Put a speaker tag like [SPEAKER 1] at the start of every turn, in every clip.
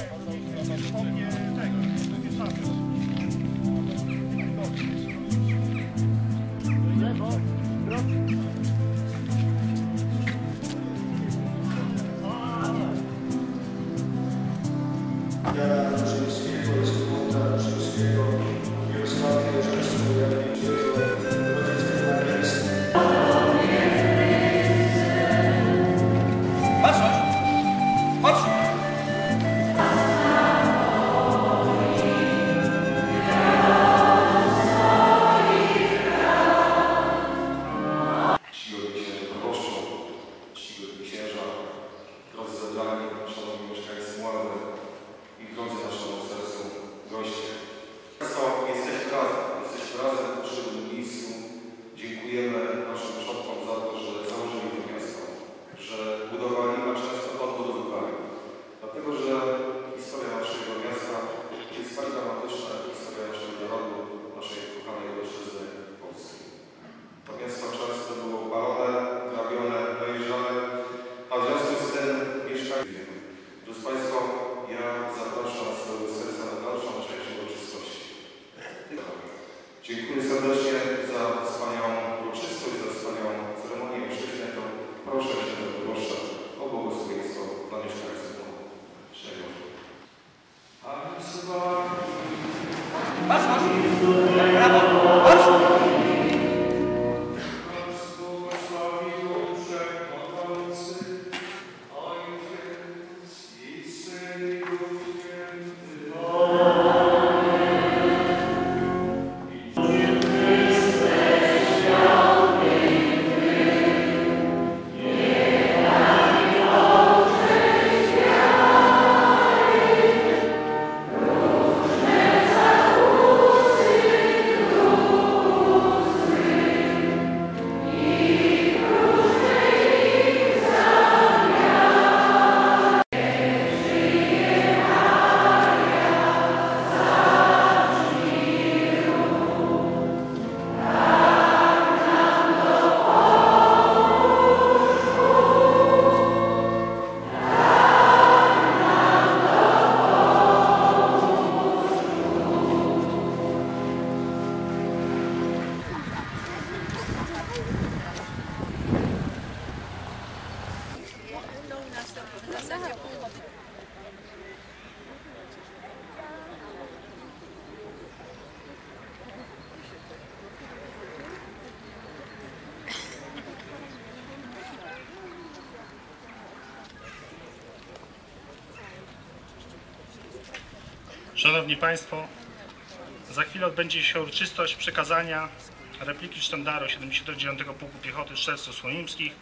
[SPEAKER 1] Czcigodni Szanowni Państwo, za
[SPEAKER 2] chwilę odbędzie się uroczystość przekazania repliki sztandaru 79 Pułku Piechoty Strzelców-Słonimskich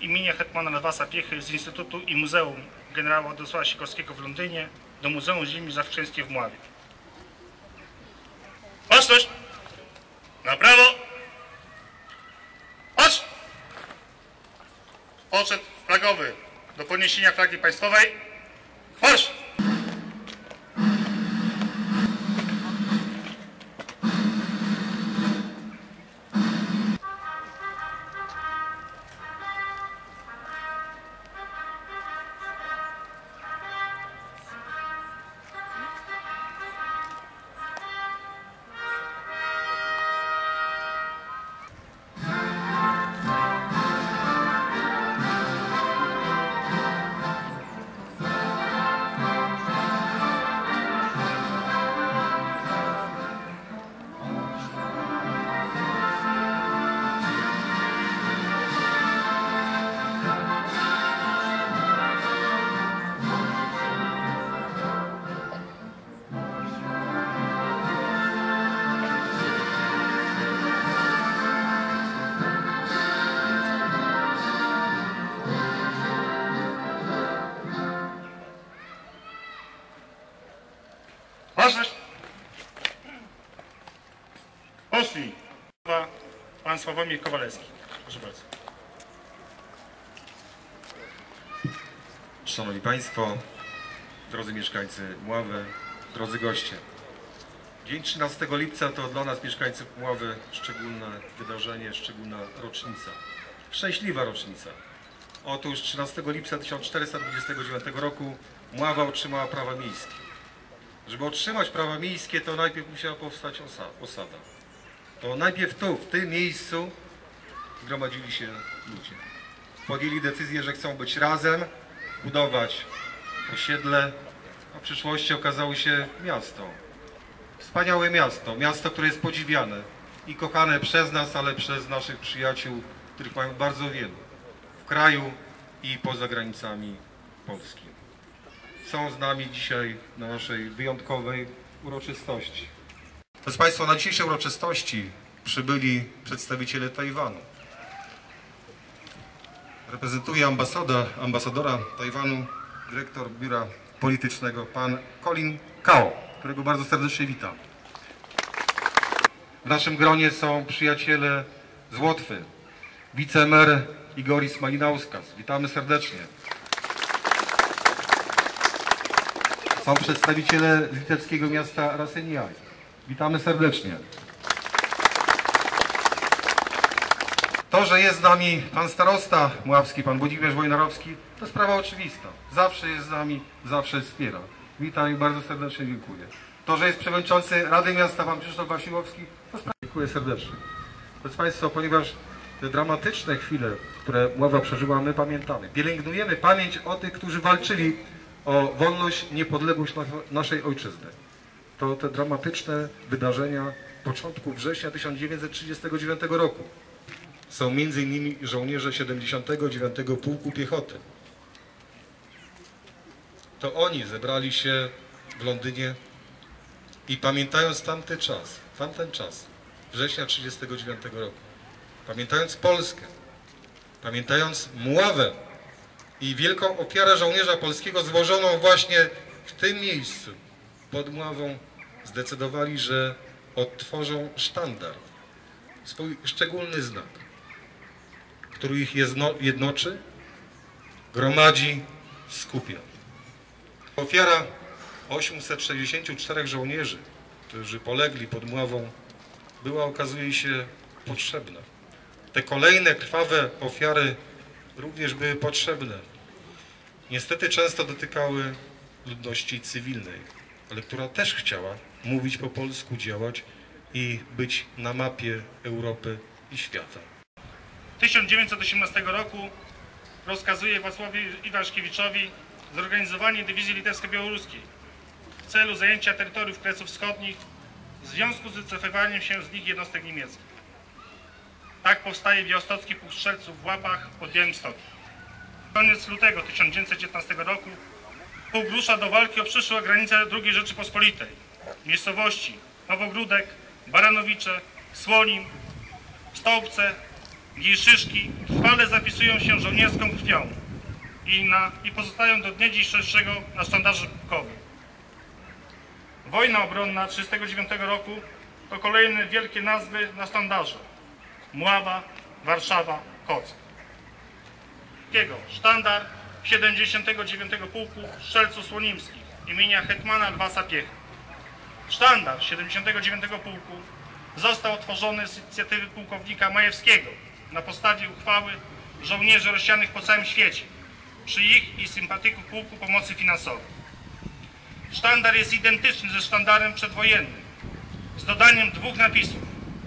[SPEAKER 2] imienia hetmana Lewasa Piechy z Instytutu i Muzeum generała Władysława Sikorskiego w Londynie do Muzeum Ziemi Zawkrzeńskiej w Mławie. Ostrość! Na prawo! Chodź! Poczet flagowy do podniesienia flagi państwowej. Chodź! Możesz? Poszli. Pan Sławomir Kowalewski. Proszę bardzo.
[SPEAKER 1] Szanowni Państwo, drodzy mieszkańcy Mławy, drodzy goście. Dzień 13 lipca to dla nas, mieszkańców Mławy, szczególne wydarzenie, szczególna rocznica. Szczęśliwa rocznica. Otóż 13 lipca 1429 roku Mława otrzymała prawa miejskie. Żeby otrzymać prawa miejskie, to najpierw musiała powstać osa, osada. To najpierw tu, w tym miejscu zgromadzili się ludzie. Podjęli decyzję, że chcą być razem, budować osiedle, a w przyszłości okazało się miasto. Wspaniałe miasto, miasto, które jest podziwiane i kochane przez nas, ale przez naszych przyjaciół, których mają bardzo wielu w kraju i poza granicami Polski. Są z nami dzisiaj na naszej wyjątkowej uroczystości. Proszę Państwa, na dzisiejszej uroczystości przybyli przedstawiciele Tajwanu. Reprezentuje ambasada, ambasadora Tajwanu, dyrektor biura politycznego, pan Colin Kao, którego bardzo serdecznie witam. W naszym gronie są przyjaciele z Łotwy, wicemer Igoris Malinauskas. Witamy serdecznie. Są przedstawiciele litewskiego miasta Raseniaj. Witamy serdecznie. To, że jest z nami pan starosta Mławski, pan Włodzimierz Wojnarowski, to sprawa oczywista. Zawsze jest z nami, zawsze wspiera. Witam i bardzo serdecznie dziękuję. To, że jest przewodniczący Rady Miasta pan Krzysztof Wasiłowski, to sprawa. Dziękuję serdecznie. Proszę Państwa, ponieważ te dramatyczne chwile, które Mława przeżyła, my pamiętamy. Pielęgnujemy pamięć o tych, którzy walczyli o wolność, niepodległość na- naszej ojczyzny. To te dramatyczne wydarzenia początku września 1939 roku są m.in. żołnierze 79 Pułku Piechoty. To oni zebrali się w Londynie i pamiętając tamty czas, tamten czas, września 1939 roku, pamiętając Polskę, pamiętając Mławę i wielką ofiarę żołnierza polskiego złożoną właśnie w tym miejscu, pod Mławą, zdecydowali, że odtworzą sztandar, swój szczególny znak, który ich jedno, jednoczy, gromadzi, skupia. Ofiara 864 żołnierzy, którzy polegli pod Mławą, była, okazuje się, potrzebna. Te kolejne krwawe ofiary również były potrzebne. Niestety często dotykały ludności cywilnej, ale która też chciała mówić po polsku, działać i być na mapie Europy i świata.
[SPEAKER 2] 1918 roku rozkazuje Wacławowi Iwaszkiewiczowi zorganizowanie dywizji litewsko-białoruskiej w celu zajęcia terytoriów Kresów Wschodnich w związku z wycofywaniem się z nich jednostek niemieckich. Tak powstaje Białostocki Pułk Strzelców w Łapach pod Białymstokiem. Koniec lutego 1919 roku pułk do walki o przyszłe granice II Rzeczypospolitej. Miejscowości Nowogródek, Baranowicze, Słonin, Stołpce, Gieszyszki trwale zapisują się żołnierską krwią i, na, i pozostają do dnia dzisiejszego na sztandarze pułkowym. Wojna obronna 1939 roku to kolejne wielkie nazwy na sztandarze. Mława, Warszawa, Kock. Drugiego, Sztandar 79 Pułku Strzelców Słonimskich imienia hetmana Lwa Sapiechy. Sztandar 79 Pułku został otworzony z inicjatywy pułkownika Majewskiego na podstawie uchwały żołnierzy rozsianych po całym świecie przy ich i sympatyków pułku pomocy finansowej. Sztandar jest identyczny ze sztandarem przedwojennym z dodaniem dwóch napisów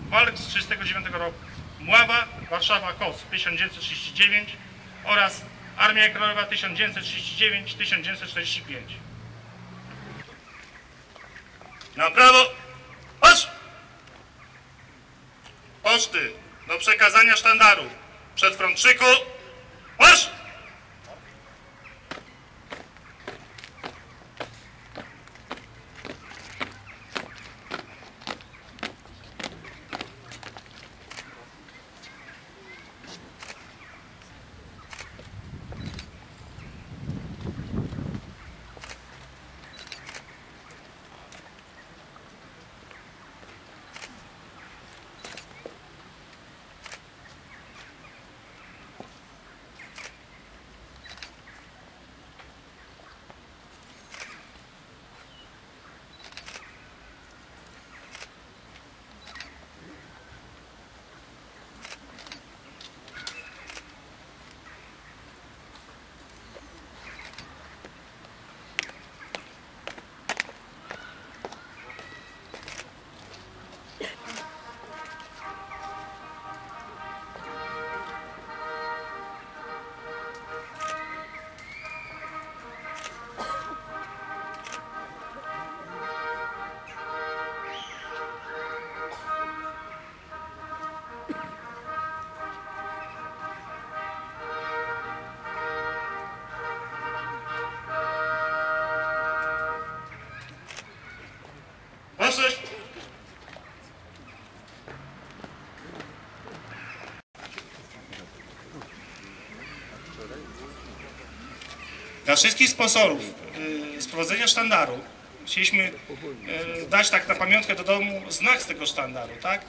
[SPEAKER 2] walk z 1939 roku Mława, Warszawa, KOS 1939 oraz Armia Krajowa 1939-1945. Na prawo! Patrz! Poczty do przekazania sztandaru. Przed frontczyku. Marsz! Wszystkich sponsorów y, sprowadzenia sztandaru chcieliśmy y, dać tak na pamiątkę do domu znak z tego sztandaru, tak?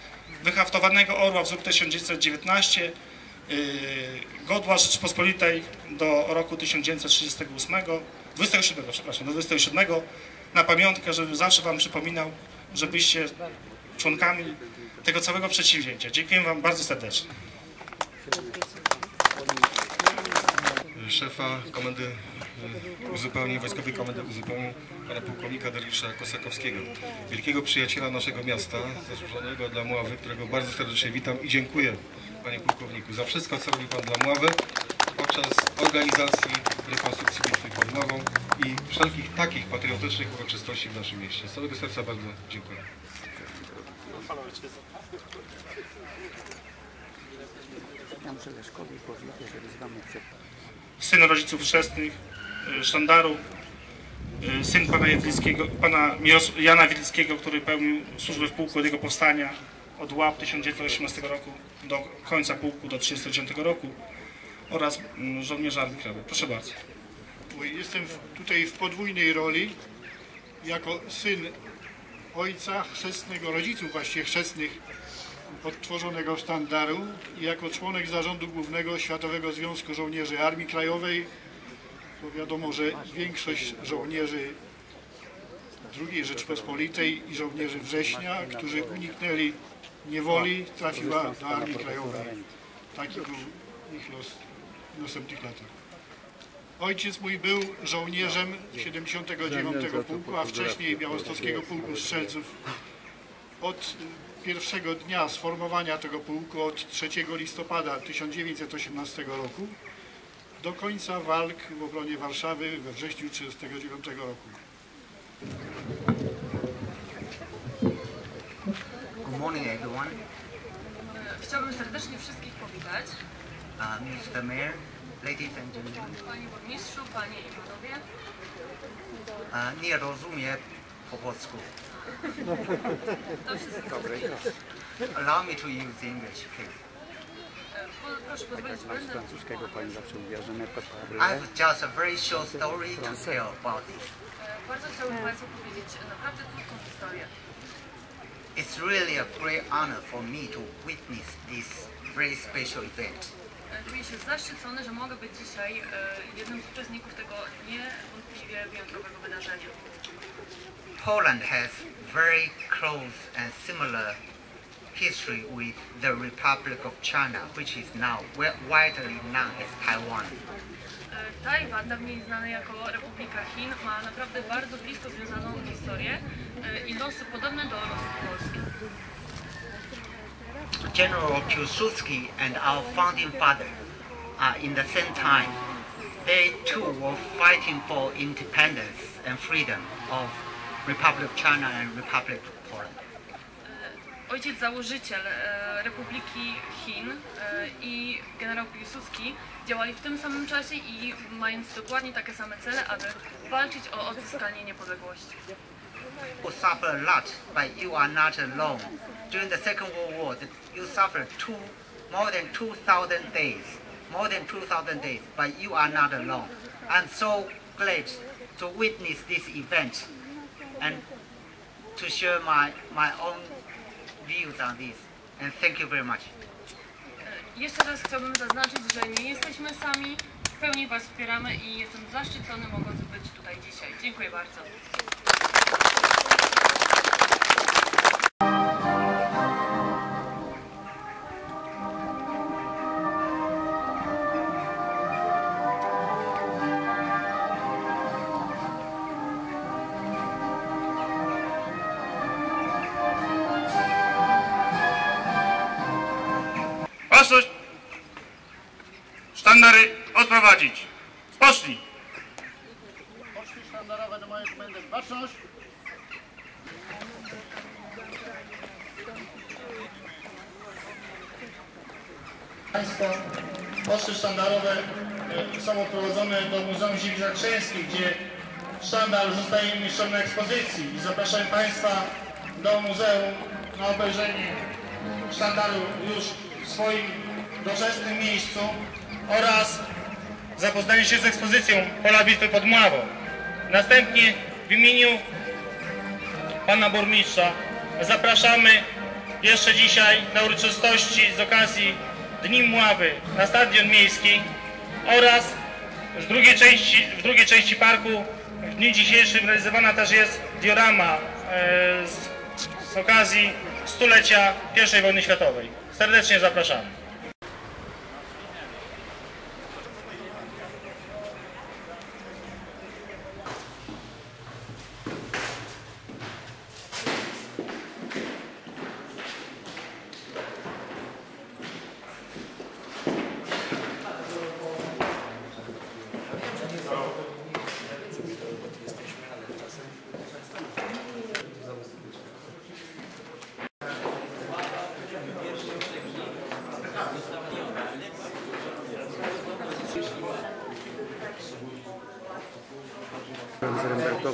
[SPEAKER 2] Wyhaftowanego orła wzór 1919, y, godła Rzeczypospolitej do roku 1938, 27, przepraszam, do 27, na pamiątkę, żeby zawsze Wam przypominał, żebyście członkami tego całego przedsięwzięcia. Dziękuję Wam bardzo serdecznie.
[SPEAKER 1] szefa komendy y, uzupełnień, wojskowej komendy uzupełnień pana pułkownika Dariusza Kosakowskiego, wielkiego przyjaciela naszego miasta, zasłużonego dla Mławy, którego bardzo serdecznie witam i dziękuję panie pułkowniku za wszystko, co robi pan dla Mławy podczas organizacji rekonstrukcji bitwy pod Mławą i wszelkich takich patriotycznych uroczystości w naszym mieście. Z całego serca bardzo dziękuję.
[SPEAKER 3] Leszkowi powiedzieć, z wami przed...
[SPEAKER 2] syn rodziców chrzestnych y, sztandaru, y, syn pana, pana Jana Wiedlickiego, który pełnił służbę w pułku od jego powstania od ław 1918 roku do końca pułku do 1939 roku oraz mm, żołnierza Armii Krajowej. Proszę bardzo.
[SPEAKER 4] Jestem tutaj w podwójnej roli jako syn ojca chrzestnego, rodziców właściwie chrzestnych odtworzonego sztandaru i jako członek zarządu głównego Światowego Związku Żołnierzy Armii Krajowej. Bo wiadomo, że większość żołnierzy II Rzeczpospolitej i żołnierzy września, którzy uniknęli niewoli, trafiła do Armii Krajowej. Taki był ich los w następnych latach. Ojciec mój był żołnierzem 79 Pułku, a wcześniej Białostockiego Pułku Strzelców. Od pierwszego dnia sformowania tego pułku, od 3 listopada 1918 roku, do końca walk w obronie Warszawy we wrześniu 1939 roku.
[SPEAKER 3] Good morning everyone.
[SPEAKER 5] Chciałbym serdecznie wszystkich powitać.
[SPEAKER 3] Uh, Mr. Mayor, ladies and gentlemen.
[SPEAKER 5] Panie burmistrzu, panie i panowie.
[SPEAKER 3] Uh, nie rozumiem po polsku.
[SPEAKER 5] To wszystko.
[SPEAKER 3] Allow me to use English, please.
[SPEAKER 5] Po, proszę pozwolić, że będę
[SPEAKER 6] francuskiego pani zawsze mówiła, że nie
[SPEAKER 3] I have just a very short story to tell about this.
[SPEAKER 5] Bardzo chciałbym Państwu powiedzieć naprawdę krótką historię.
[SPEAKER 3] It's really a great honor for me to witness this very special event.
[SPEAKER 5] Czuję się zaszczycony, że mogę być dzisiaj jednym z uczestników tego niewątpliwie wyjątkowego wydarzenia.
[SPEAKER 3] Poland has very close and similar history with the Republic of China, which is now widely known as Taiwan.
[SPEAKER 5] Tajwan, dawniej znany jako Republika Chin, ma naprawdę bardzo blisko związaną historię i losy podobne do losów Polski.
[SPEAKER 3] General Piłsudski and our founding father are in the same time. They too were fighting for independence and freedom of Republic of China and Republic of Poland.
[SPEAKER 5] Ojciec założyciel e, Republiki Chin e, i generał Piłsudski działali w tym samym czasie i mając dokładnie takie same cele, aby walczyć o odzyskanie niepodległości.
[SPEAKER 3] You suffer a lot, but you are not alone. During the Second World War, you suffered two, more than 2,000 days, more than 2,000 days, but you are not alone. I'm so glad to witness this event and to share my, my own views on this. And thank you very much.
[SPEAKER 5] E, Jeszcze raz chciałbym zaznaczyć, że nie jesteśmy sami, w pełni Was wspieramy i jestem zaszczycony mogąc być tutaj dzisiaj. Dziękuję bardzo.
[SPEAKER 2] Odprowadzić. Pocznij!
[SPEAKER 4] Poczty sztandarowe do mojej komendy. Baczność!
[SPEAKER 2] Państwa, poczty sztandarowe e, są odprowadzone do Muzeum Ziemi Zakrzeńskich, gdzie sztandar zostaje umieszczony na ekspozycji i zapraszam Państwa do muzeum na obejrzenie sztandaru już w swoim doczesnym miejscu oraz zapoznanie się z ekspozycją Pola Bitwy pod Mławą. Następnie w imieniu pana burmistrza zapraszamy jeszcze dzisiaj na uroczystości z okazji Dni Mławy na Stadion Miejski oraz z drugiej części, w drugiej części parku w dniu dzisiejszym realizowana też jest diorama e, z, z okazji stulecia I wojny światowej. Serdecznie zapraszamy.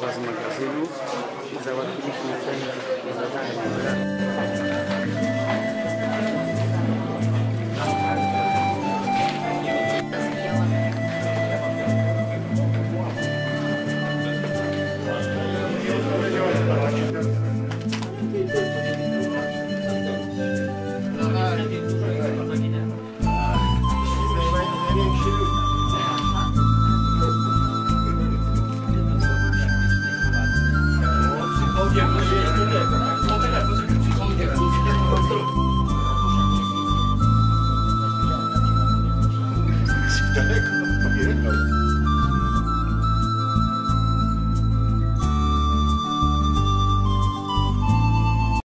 [SPEAKER 6] وزن مجازينه إذا وكيلك مثلا
[SPEAKER 4] إذا تعلم